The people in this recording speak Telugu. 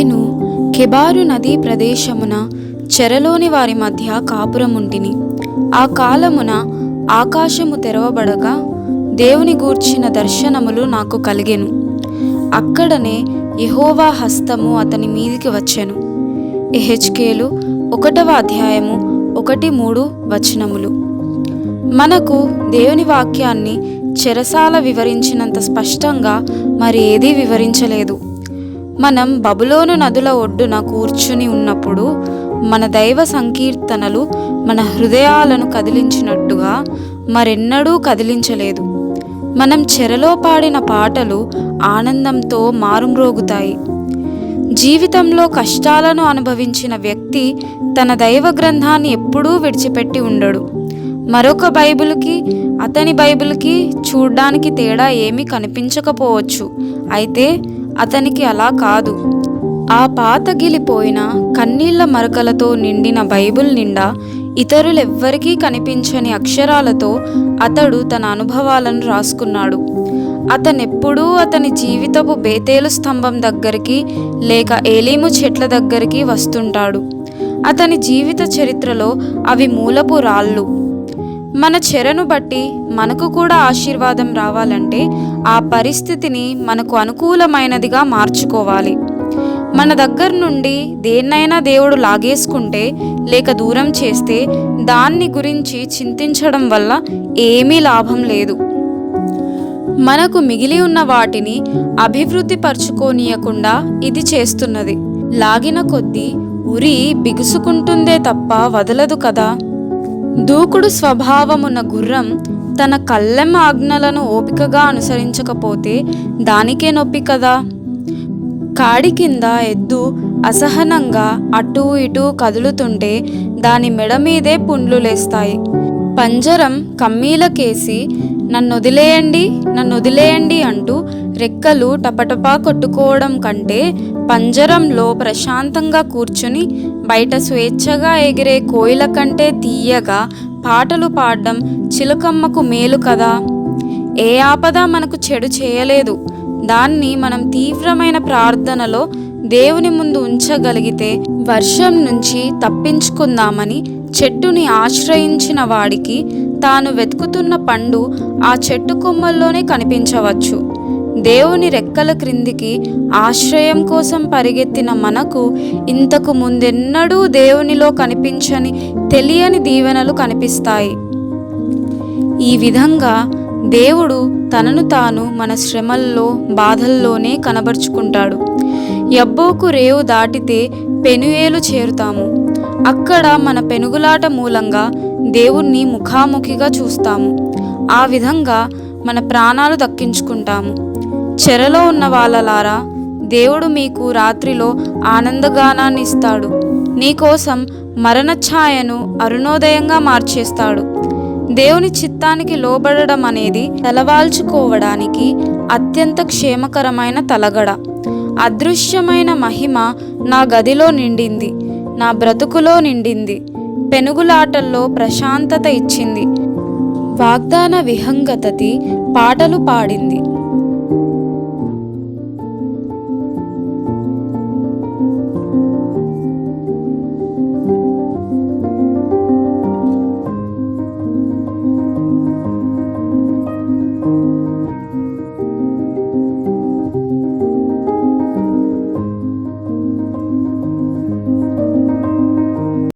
నేను కెబారు నదీ ప్రదేశమున చెరలోని వారి మధ్య కాపురముంటిని. ఆ కాలమున ఆకాశము తెరవబడగా దేవుని గూర్చిన దర్శనములు నాకు కలిగెను. అక్కడనే యహోవా హస్తము అతని మీదికి వచ్చెను. ఎహెచ్కేలు ఒకటవ అధ్యాయము ఒకటి మూడు వచనములు. మనకు దేవుని వాక్యాన్ని చెరసాల వివరించినంత స్పష్టంగా మరి ఏదీ వివరించలేదు. మనం బబులోను నదుల ఒడ్డున కూర్చుని ఉన్నప్పుడు మన దైవ సంకీర్తనలు మన హృదయాలను కదిలించినట్టుగా మరెన్నడూ కదిలించలేదు. మనం చెరలో పాడిన పాటలు ఆనందంతో మారుమ్రోగుతాయి. జీవితంలో కష్టాలను అనుభవించిన వ్యక్తి తన దైవ గ్రంథాన్ని ఎప్పుడూ విడిచిపెట్టి ఉండడు. మరొక బైబిల్కి అతని బైబిల్కి చూడ్డానికి తేడా ఏమీ కనిపించకపోవచ్చు. అయితే అతనికి అలా కాదు. ఆ పాతగిలిపోయిన కన్నీళ్ళ మరకలతో నిండిన బైబిల్ నిండా ఇతరులెవ్వరికీ కనిపించని అక్షరాలతో అతడు తన అనుభవాలను రాసుకున్నాడు. అతనెప్పుడూ అతని జీవితపు బేతేలు స్తంభం దగ్గరికి లేక ఏలీము చెట్ల దగ్గరికి వస్తుంటాడు. అతని జీవిత చరిత్రలో అవి మూలపు రాళ్ళు. మన చెరను బట్టి మనకు కూడా ఆశీర్వాదం రావాలంటే ఆ పరిస్థితిని మనకు అనుకూలమైనదిగా మార్చుకోవాలి. మన దగ్గర నుండి దేన్నైనా దేవుడు లాగేసుకుంటే లేక దూరం చేస్తే దాన్ని గురించి చింతించడం వల్ల ఏమీ లాభం లేదు. మనకు మిగిలి ఉన్న వాటిని అభివృద్ధి పరుచుకోనీయకుండా ఇది చేస్తున్నది. లాగిన కొద్దీ ఉరి బిగుసుకుంటుందే తప్ప వదలదు కదా. దూకుడు స్వభావమున్న గుర్రం తన కళ్ళెం ఆజ్ఞలను ఓపికగా అనుసరించకపోతే దానికే నొప్పి కదా? కాడి కింద ఎద్దు అసహనంగా అటూ ఇటూ కదులుతుంటే దాని మెడ మీదే పుండ్లు లేస్తాయి. పంజరం కమ్మీలకేసి నన్ను వదిలేయండి నన్ను వదిలేయండి అంటూ రెక్కలు టపటపా కొట్టుకోవడం కంటే పంజరంలో ప్రశాంతంగా కూర్చుని బయట స్వేచ్ఛగా ఎగిరే కోయిల కంటే తీయగా పాటలు పాడడం చిలుకమ్మకు మేలు కదా? ఏ ఆపద మనకు చెడు చేయలేదు. దాన్ని మనం తీవ్రమైన ప్రార్థనలో దేవుని ముందు ఉంచగలిగితే వర్షం నుంచి తప్పించుకుందామని చెట్టుని ఆశ్రయించిన వాడికి తాను వెతుకుతున్న పండు ఆ చెట్టు కొమ్మల్లోనే కనిపించవచ్చు. దేవుని రెక్కల క్రిందికి ఆశ్రయం కోసం పరిగెత్తిన మనకు ఇంతకు ముందెన్నడూ దేవునిలో కనిపించని తెలియని దీవెనలు కనిపిస్తాయి. ఈ విధంగా దేవుడు తనను తాను మన శ్రమల్లో బాధల్లోనే కనబరుచుకుంటాడు. యబ్బోకు రేవు దాటితే పెనుయేలు చేరుతాము. అక్కడ మన పెనుగులాట మూలంగా దేవుణ్ణి ముఖాముఖిగా చూస్తాము. ఆ విధంగా మన ప్రాణాలు దక్కించుకుంటాము. చెరలో ఉన్న వాళ్ళలారా దేవుడు మీకు రాత్రిలో ఆనందగానాన్ని ఇస్తాడు నీకోసం మరణ ఛాయను అరుణోదయంగా మార్చేస్తాడు. దేవుని చిత్తానికి లోబడడం అనేది తలవాల్చుకోవడానికి అత్యంత క్షేమకరమైన తలగడ. అదృశ్యమైన మహిమ నా గదిలో నిండింది నా బ్రతుకులో నిండింది పెనుగులాటల్లో ప్రశాంతత ఇచ్చింది. వాగ్దాన విహంగతతి పాటలు పాడింది.